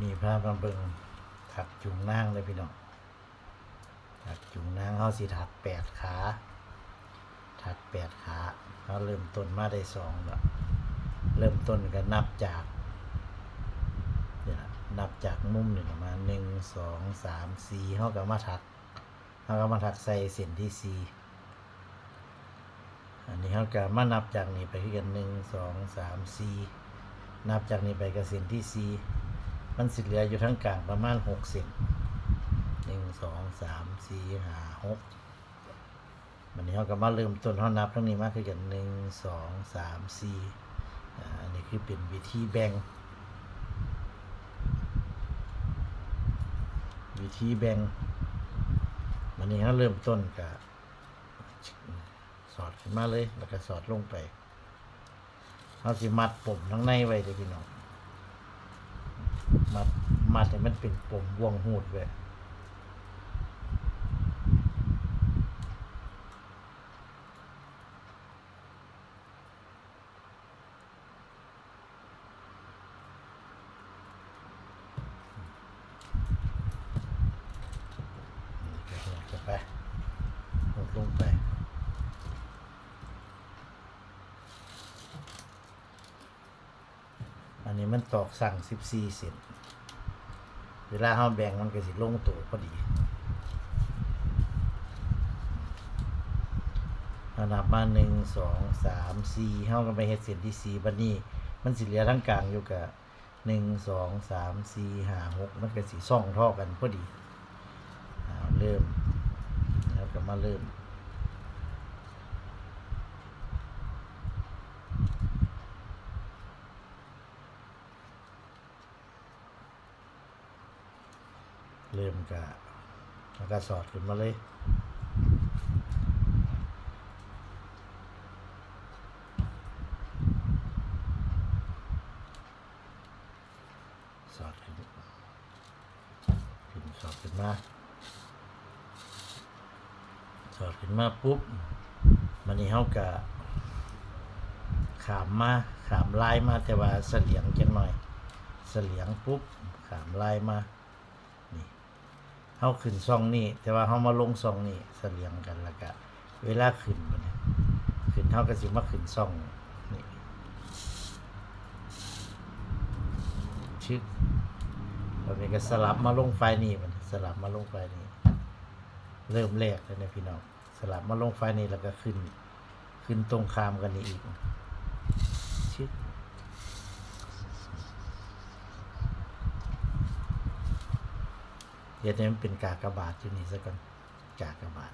นี่พามาเบิงถักจุงนางเลยพี่น้องถักจุงนางเขาสิถักแปดขาถักแปดขาเขาเริ่มต้นมาได้สองแล้วเริ่มต้นก็นับจากเนี่ยนับจากมุมหนี่ประมาณหนึ่งสองสามสี่เขาก็มาถักเขาก็มาถักใส่เส้นที่สี่อันนี้เขาก็มานับจากนี้ไปคือกันหนึ่งสองสามสี่นับจากนี้ไปก็เส้นที่สี่ มันสิเหลืออยู่ทั้งกลางประมาณหกเซนหนึ่งสองสามสี่ห้าหกวันนี้เราก็มาเริ่มต้นเขานับทั้งนี้มากขึ้นกันหนึ่งสองสามสี่อันนี้คือเป็นวิธีแบ่ง วิธีแบ่งวันนี้เขาเริ่มต้นกับสอดขึ้นมาเลยแล้วก็สอดลงไปเขาสิมัดปุ่มทั้งในไว้เลยพี่น้อง มัดมัดให้มันเป็นปมวงหูดไว้นี่จะไปหดลงไปอันนี้มันตอกสั่งสิบสี่เซน เวลาเขาแบ่งมันก็สิลงตัวพอดีเรานับมาหนึ่งสองสามสี่เฮาก็ไปเฮ็ดเส้นที่สี่บัดนี้ มันสิเหลือทั้งกลางอยู่กับหนึ่งสองสามสี่ห้าหกมันก็สิซ่องท่อกันพอดีเอาเริ่มแล้วก็มาเริ่ม เริ่มกะแล้วก็สอดขึ้นมาเลยสอดขึ้นขึ้นสอดขึ้นมาสอดขึ้นมาปุ๊บมันนี้เขากะขามมาขามลายมาแต่ว่าเสลียงจังหน่อย เสลียงปุ๊บขามลายมา เขาขึ้นซองนี่แต่ว่าเขามาลงซองนี่เสลียงกันแล้วก็เวลาขึ้นมันขึ้นเท่ากับสิมาขึ้นซองนี่ชึกแล้วนี้ก็สลับมาลงไฟนี่มันสลับมาลงไฟนี่เริ่มแรกเลยนะพี่น้องสลับมาลงไฟนี่แล้วก็ขึ้น ขึ้นตรงข้ามกันนี่อีกชึก เดี๋ยวนี้มันเป็นกากบาทอยู่นี่ซะก่อนกากบาท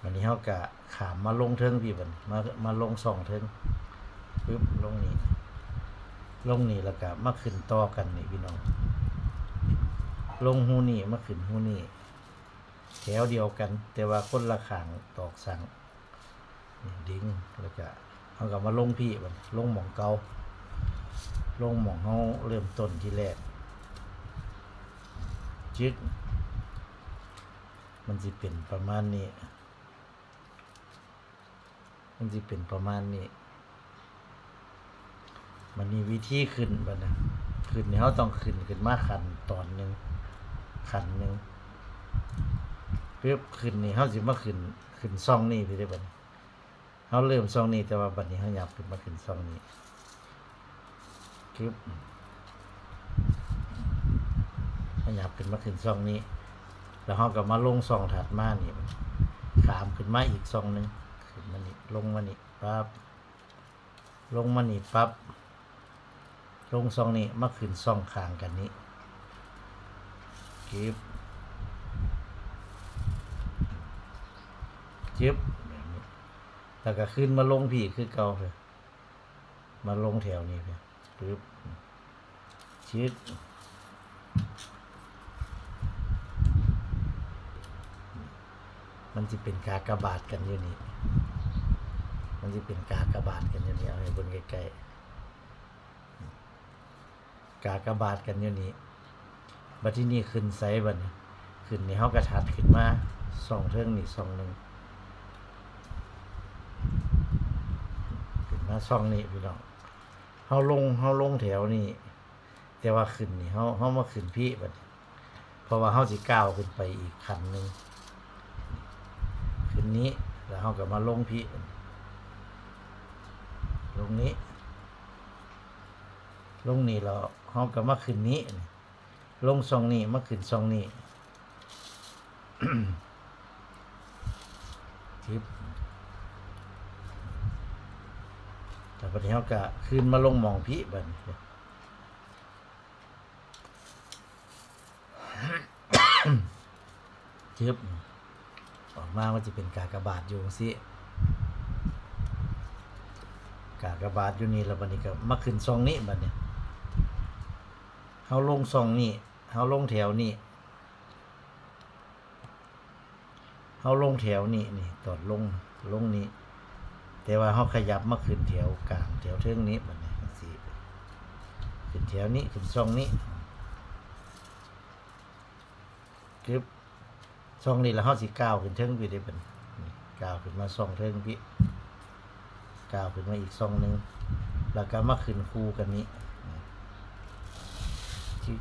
วันนี้เขากะขามมาลงเทิงพี่บัดนมามาลงสองเทิงปึ๊บลงนี่ลงนี่แล้วก็มาขึ้นต่อกันนี่พี่น้อง ลงหูนี่มาขึ้นหูนี่แถวเดียวกัน แต่ว่าคนละขางตอกสั่งดิ้งแล้วก็เขาก็มาลงพี่บัดลงหมองเกาลงหมองเขาเริ่มต้นที่แรก จึกมันจะเป็นประมาณนี้ มันจะเป็นประมาณนี้ มันมีวิธีขึ้นบัดนะขึ้นนี่เขาต้องขึ้นขึ้นมาขันตอนหนึ่งขันหนึ่งเพื่อขึ้นนี่เขาสิมาขึ้นขึ้นซ่องนี่ไปได้บัดนี้เขาเริ่มซ่องนี่แต่ว่าบัดนี้เขาอยากขึ้นมาขึ้นซ่องนี้คือ ข ยับขึ้นมาขึ้นซองนี้ แล้วเขาก็มาลงซองถัดมานี่ขามขึ้นมาอีกซองหนึ่งขึ้นมานี่ลงมานี่ปั๊บลงมานี่ปั๊บลงซองนี้มาขึ้นซองข้างกันนี้กิบจิบแบบนี้แล้วก็ขึ้นมาลงพี่คือเก่าเลยมาลงแถวนี้เลยปึ๊บชิด มันจะเป็นกากบาทกันอยู่นี่ มันจะเป็นกากบาทกันอยู่นี่เอาให้บิ่งใกล้ๆกากบาทกันอยู่นี่บัดที่นี่ขึ้นไซบัดนี้ขึ้นนี่เฮากระทัดขึ้นมาสองเทิงนี่สองหนึ่งขึ้นมาสองนี่พี่น้องเฮาลงเฮาลงแถวนี่แต่ว่าขึ้นนี่เฮาเฮามาขึ้นพี่บัดเพราะว่าเฮาสิก้าวขึ้นไปอีกขั้นหนึ่ง ขึ้นนี้ แล้วเฮาก็มาลงพี่ลงนี้ ลงนี่แล้วเฮาก็มาขึ้นนี้ ลงซองนี้มาขึ้นซองนี้ทิปแต่ปัจจุบันก็ขึ้นมาลงมองพี่บันทิป ออกมามันจะเป็นกากบาทอยู่สิกากบาทอยู่นี่แล้วบัดนี้ก็มาขึ้นซองนี้บัดเนี่ยเฮาลงซองนี้เฮาลงแถวนี้เขาลงแถวนี้นี่ตอดลงลงนี้ แต่ว่าเขาขยับมาขึ้นแถวกลางแถวเทิงนี้บัดนี้สิขึ้นแถวนี้ขึ้นช่องนี้คือ ช่องนี้แล้วเขาสิก้าวขึ้นเทิงพี่ได้เป็นก้าวขึ้นมาช่องเทิงพี่ก้าวขึ้นมาอีกช่องหนึ่งแล้วก็มาขึ้นคู่กันนี้จิ๊บ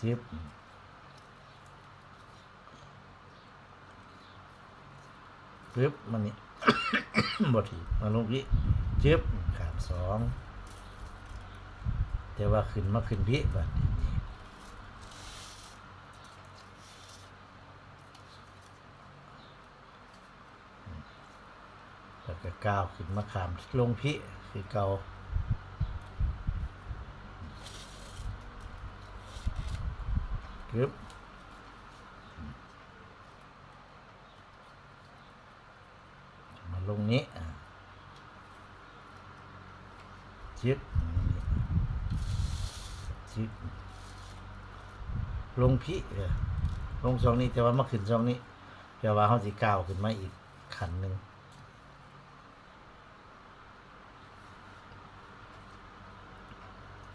จิ๊บปึ๊บมันนี่บทีมาลงพี่จึ๊บขามสองแต่ว่าขึ้นมาขึ้นพี่บัดนี้แล้ว ก็ก้าวขึ้นมาขามลงพี่คือเกาปึ๊บมาลงนี้อะชิดชิดลงพี่ลงช่องนี้แต่ว่ามาขึ้นช่องนี้แปลว่าเขาสิก้าวขึ้นมาอีกขันหนึ่ง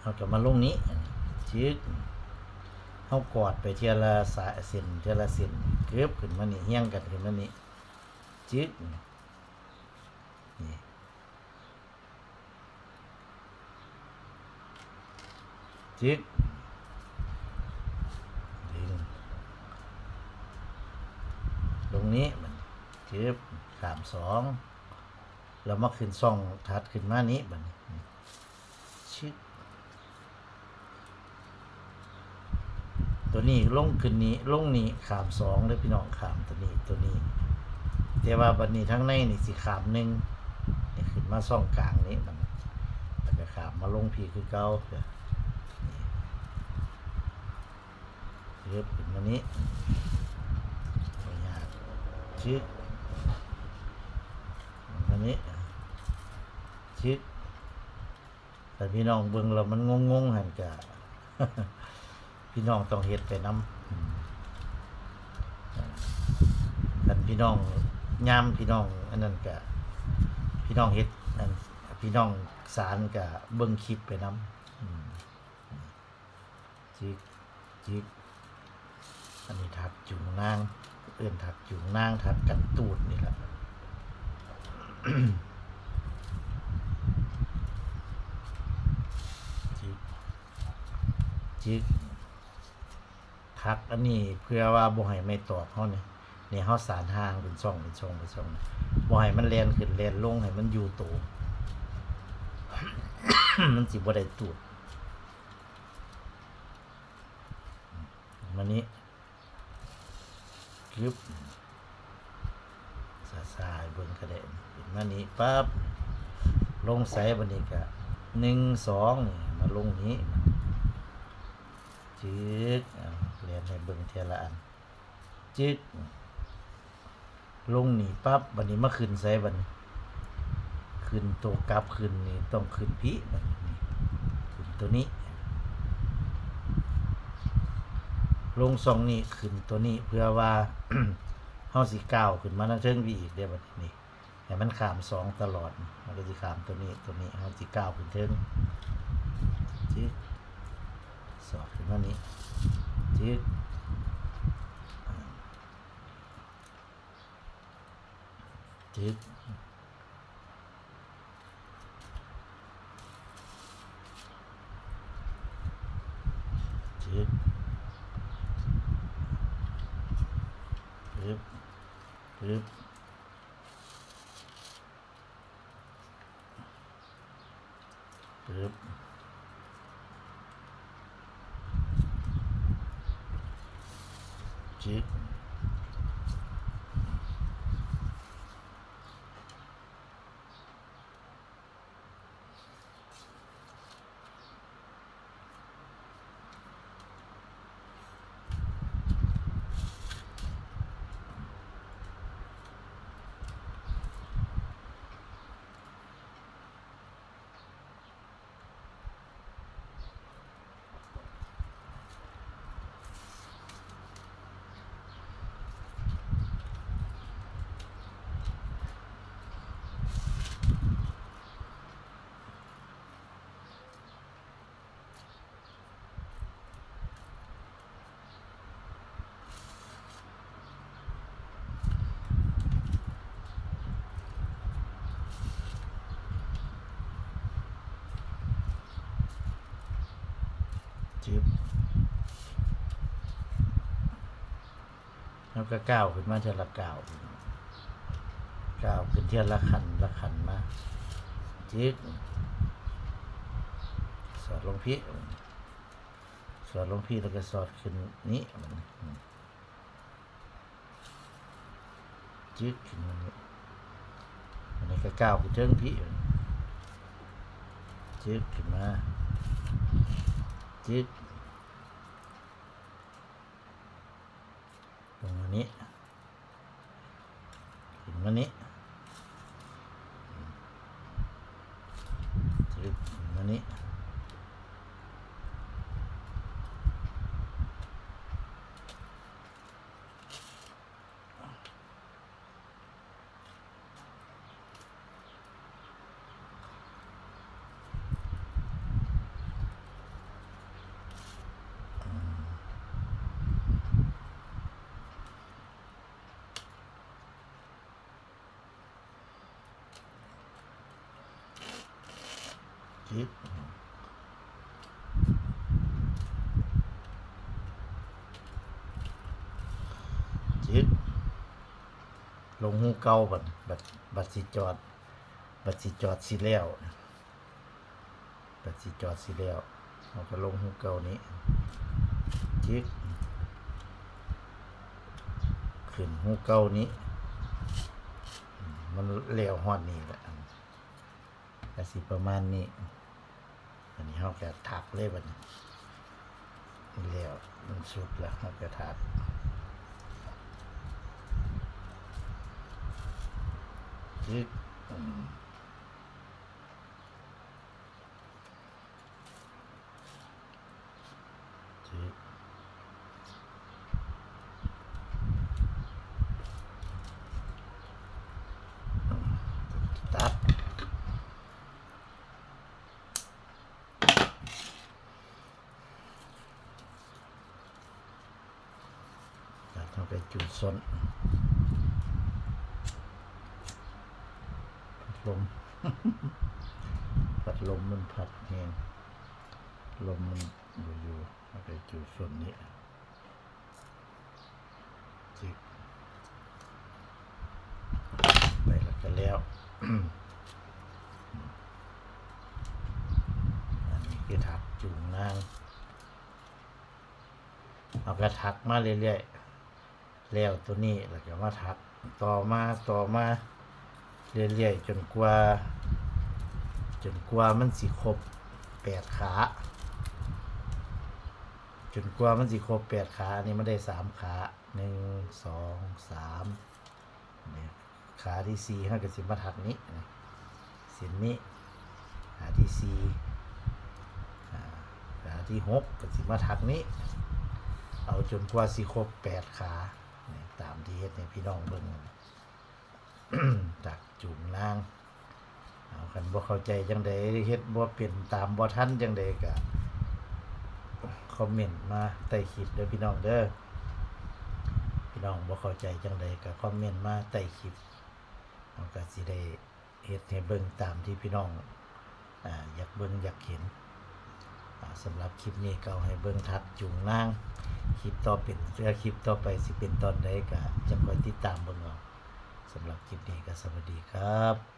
เขาจะมาลงนี้ชิดเขากอดไปเทียละสายเส้นเทียละเส้นเกือบขึ้นมานี่เฮี้ยงกันขึ้นมานี่จึ๊กนี่จึ๊กดึงตรงนี้มันจึ๊บสามสองแล้วมาขึ้นซ่องถัดขึ้นมานี้บันชึก ตัวนี้ลงขึ้นนี้ลงนี้ขามสองเลยพี่น้องขามตัวนี้ตัวนี้แต่ว่าบัดนี้ทั้งในนี่สิขามหนึ่งขึ้นมาซ่องกลางนี้มันมันจะขามมาลงพีคือเก่าเด้อนี่เรียบขึ้นมานี้ไม่ยากชึกอันนี้ชึกแต่พี่น้องเบิ่งแล้วมันงงๆหันกะ พี่น้องต้องเฮ็ดไปน้ำอันพี่น้องยามพี่น้อง อันนั้นกะพี่น้องเฮ็ดอันพี่น้องสารกะเบิ่งคลิปไปนํจิกจิกอันนี้ถักจุงนาง เอื้อนถักจุงนางถักกันตูดนี่แหละจิกจิกัก อันนี้เพื่อว่าบ่ให้ไม่ตอดเฮานี่นี่เฮาสารทางเป็นช่องเป็นช่องเป็นช่องบ่ให้มันแล่นขึ้นแล่นลงให้มันอยู่โตมันสิบ่ได้ตูดมันนี้กึบซาซาเบิ่งกระเด็นเป็นมานี้ปั๊บลงใส่บัดนี้ก็หนึ่งสองนี่มาลงนี้จึกเอาเรียน ให้เบิ่งเทละอันจึกลงนี่ปั๊บบันนี้มาขึ้นใส่บันขึ้นตัวกับขึ้นนี่ต้องขึ้นพีบัดนี้ขึ้นตัวนี้ ลงซองนี่ขึ้นตัวนี้เพื่อว่าเฮาสิก้าขึ้นมาทางเทิงพี่อีกเด้อบัดนี้ให้มันขามสองตลอด มันก็สิขามตัวนี้ตัวนี้เฮาสิก้าขึ้นเทิงจิกสอดขึ้นมานี้ chết chết. Chết. Chết chết จิ๊บ จิบแล้วก็ก้าวขึ้นมาเทียละก้าวก้าวขึ้นเทียละขันละขันมาจิ๊บสอดลงพี่สอดลงพี่แล้วก็สอดขึ้นนี้จิ๊บขึ้นมานี้อันนี้ก็ก้าวขึ้นเทิงพี่จิ๊บขึ้นมา จิ๊กตรงนี้ถึงวันนี้จิ๊กถึงวันนี้ จิ๊กจิ๊กลงหูเก่าบัดบัดบัดสิจอด บัดสิจอดสิแล้วบัดสิจอดสิแล้วเราก็ลงหูเก่านี้จิ๊กขึ้นหูเก่านี้ มันเลี้ยวฮอดนี่แหละ ก็สิประมาณนี้อันนี้เขาก็ถักเลยวันนี้แล้วมันสุดแล้วเขาก็ถักยึดอืมจึกตัด ตัด เข้าไปจุดสนพัดลมพัดลมมันพัดแหงลมมันอยู่อยู่ไปจุดสนนี้จิกไปแล้วก็แล้วอันนี้คือถักจูงนาง เอากระทักมาเรื่อยๆ แล้วตัวนี้แล้วก็มาทักต่อมาต่อมาเรื่อยๆจนกว่า จนกว่ามันสิครบแปดขา จนกว่ามันสิครบแปดขาอันนี้มันได้สามขาหนึ่งสองสามเนี่ยขาที่สี่ห้ากับสิมาทักนี้นี่เส้นนี้ขาที่สี่ขาที่หกกับสิมาทักนี้ เอาจนกว่าสิครบแปดขา ตามที่เฮ็ดให้พี่น้องเบิ่งจากจุงนาง เอาคันบ่เข้าใจจังใดเฮ็ดบ่เป็นตามบ่ทันจังใดก็คอมเมนต์มาใต้คลิปเด้อพี่น้องเด้อพี่น้องบ่เข้าใจจังใดก็คอมเมนต์มาใต้คลิปเราก็สิได้เฮ็ดให้เบิ่งตามที่พี่น้องอ่าอยากเบิ่งอยากเห็น สำหรับคลิปนี้ก็ให้เบิ่งทัดจุงนางคลิปต่อเป็นเรือคลิปต่อไปสิเป็นตอนใดก็จะคอยติดตามเบิ่งเอาำหรับคลิปนี้ก็สวัสดีครับ